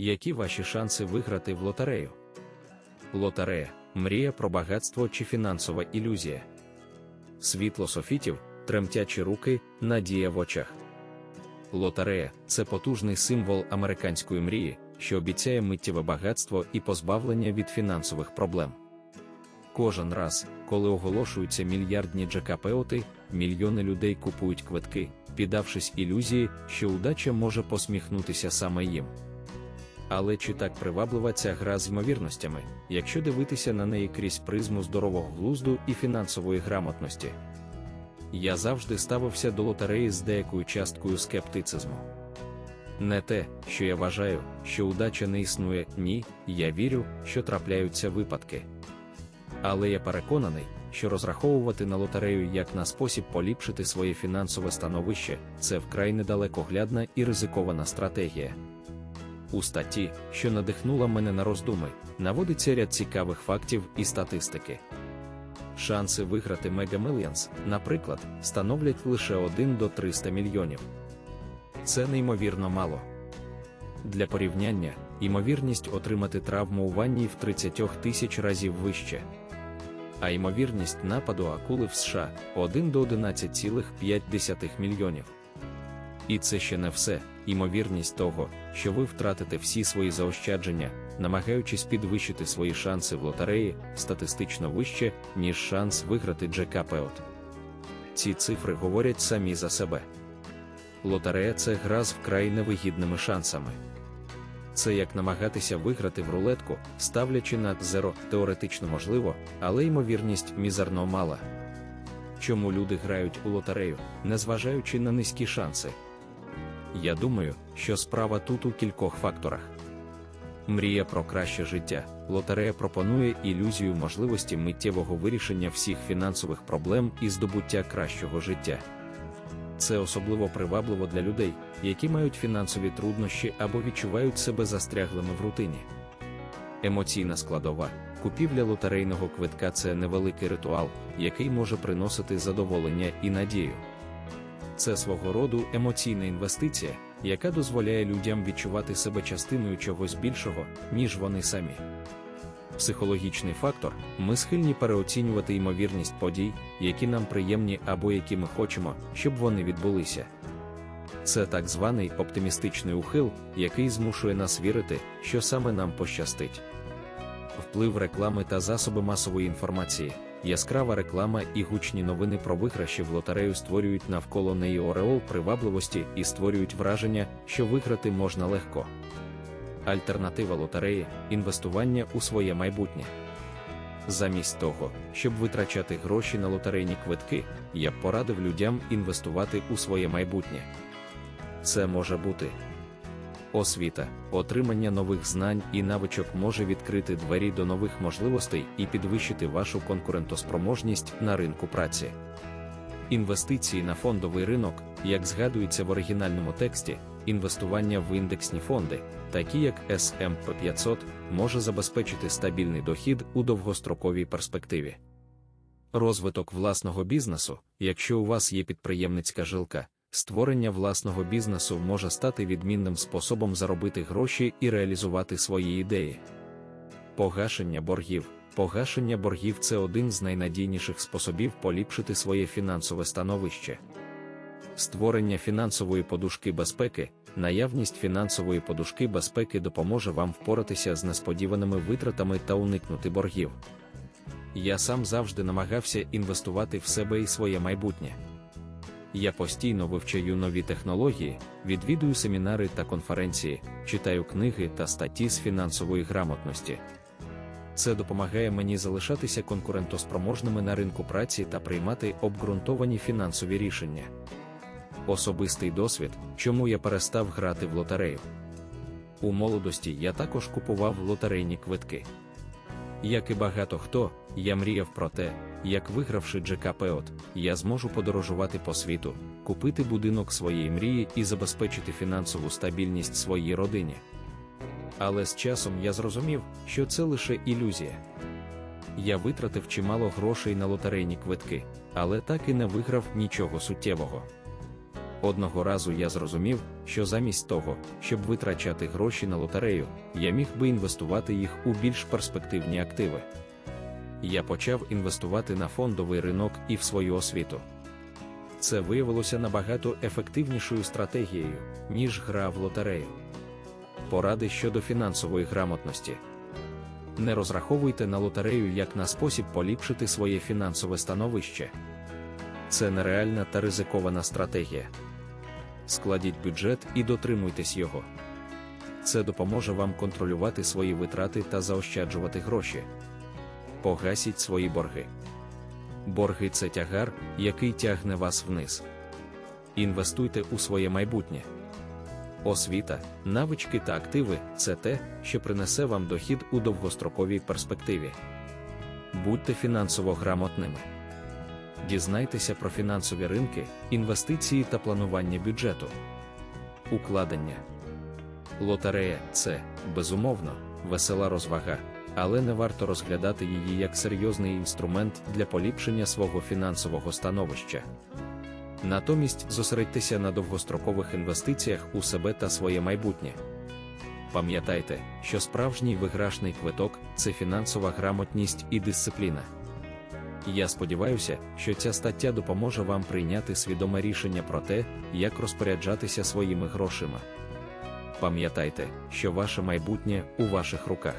які ваші шанси виграти в лотерею? Лотерея мрія про багатство чи фінансова ілюзія. Світло софітів, тремтячі руки, надія в очах. Лотерея це потужний символ американської мрії, що обіцяє миттєве багатство і позбавлення від фінансових проблем. Кожен раз, коли оголошуються мільярдні джекапеоти, мільйони людей купують квитки, піддавшись ілюзії, що удача може посміхнутися саме їм. Але чи так приваблива ця гра з ймовірностями, якщо дивитися на неї крізь призму здорового глузду і фінансової грамотності? Я завжди ставився до лотереї з деякою часткою скептицизму. Не те, що я вважаю, що удача не існує, ні, я вірю, що трапляються випадки. Але я переконаний, що розраховувати на лотерею як на спосіб поліпшити своє фінансове становище це вкрай недалекоглядна і ризикована стратегія. У статті, що надихнула мене на роздуми, наводиться ряд цікавих фактів і статистики. Шанси виграти Mega Millions, наприклад, становлять лише 1 до 300 мільйонів. Це неймовірно мало. Для порівняння, ймовірність отримати травму у ванні в 30 тисяч разів вище. А ймовірність нападу акули в США 1 до 11,5 мільйонів. І це ще не все. Ймовірність того, що ви втратите всі свої заощадження, намагаючись підвищити свої шанси в лотереї, статистично вище, ніж шанс виграти джекапеот. Ці цифри говорять самі за себе. Лотерея це гра з вкрай невигідними шансами. Це як намагатися виграти в рулетку, ставлячи на зеро теоретично можливо, але ймовірність мізерно мала. Чому люди грають у лотерею, незважаючи на низькі шанси? Я думаю, що справа тут у кількох факторах. Мрія про краще життя. Лотерея пропонує ілюзію можливості миттєвого вирішення всіх фінансових проблем і здобуття кращого життя. Це особливо привабливо для людей, які мають фінансові труднощі або відчувають себе застряглими в рутині. Емоційна складова, купівля лотерейного квитка це невеликий ритуал, який може приносити задоволення і надію. Це свого роду емоційна інвестиція, яка дозволяє людям відчувати себе частиною чогось більшого, ніж вони самі. Психологічний фактор ми схильні переоцінювати ймовірність подій, які нам приємні або які ми хочемо, щоб вони відбулися. Це так званий оптимістичний ухил, який змушує нас вірити, що саме нам пощастить. Вплив реклами та засоби масової інформації, яскрава реклама і гучні новини про виграші в лотерею створюють навколо неї ореол привабливості і створюють враження, що виграти можна легко. Альтернатива лотереї інвестування у своє майбутнє. Замість того, щоб витрачати гроші на лотерейні квитки, я б порадив людям інвестувати у своє майбутнє. Це може бути освіта, отримання нових знань і навичок може відкрити двері до нових можливостей і підвищити вашу конкурентоспроможність на ринку праці. Інвестиції на фондовий ринок, як згадується в оригінальному тексті, інвестування в індексні фонди, такі як S&P 500, може забезпечити стабільний дохід у довгостроковій перспективі. Розвиток власного бізнесу, якщо у вас є підприємницька жилка, створення власного бізнесу може стати відмінним способом заробити гроші і реалізувати свої ідеї. Погашення боргів. Погашення боргів це один з найнадійніших способів поліпшити своє фінансове становище. Створення фінансової подушки безпеки, наявність фінансової подушки безпеки допоможе вам впоратися з несподіваними витратами та уникнути боргів. Я сам завжди намагався інвестувати в себе і своє майбутнє. Я постійно вивчаю нові технології, відвідую семінари та конференції, читаю книги та статті з фінансової грамотності. Це допомагає мені залишатися конкурентоспроможними на ринку праці та приймати обґрунтовані фінансові рішення. Особистий досвід, чому я перестав грати в лотерею. У молодості я також купував лотерейні квитки. Як і багато хто, я мріяв про те, як вигравши Джекапеот, я зможу подорожувати по світу, купити будинок своєї мрії і забезпечити фінансову стабільність своїй родині. Але з часом я зрозумів, що це лише ілюзія. Я витратив чимало грошей на лотерейні квитки, але так і не виграв нічого суттєвого. Одного разу я зрозумів, що замість того, щоб витрачати гроші на лотерею, я міг би інвестувати їх у більш перспективні активи. Я почав інвестувати на фондовий ринок і в свою освіту. Це виявилося набагато ефективнішою стратегією, ніж гра в лотерею. Поради щодо фінансової грамотності. Не розраховуйте на лотерею як на спосіб поліпшити своє фінансове становище. Це нереальна та ризикована стратегія. Складіть бюджет і дотримуйтесь його. Це допоможе вам контролювати свої витрати та заощаджувати гроші. Погасіть свої борги. Борги це тягар, який тягне вас вниз. Інвестуйте у своє майбутнє. Освіта, навички та активи це те, що принесе вам дохід у довгостроковій перспективі. Будьте фінансово грамотними. Дізнайтеся про фінансові ринки, інвестиції та планування бюджету. Укладення. Лотерея це, безумовно, весела розвага, але не варто розглядати її як серйозний інструмент для поліпшення свого фінансового становища. Натомість зосередьтеся на довгострокових інвестиціях у себе та своє майбутнє. Пам'ятайте, що справжній виграшний квиток це фінансова грамотність і дисципліна. Я сподіваюся, що ця стаття допоможе вам прийняти свідоме рішення про те, як розпоряджатися своїми грошима. Пам'ятайте, що ваше майбутнє у ваших руках.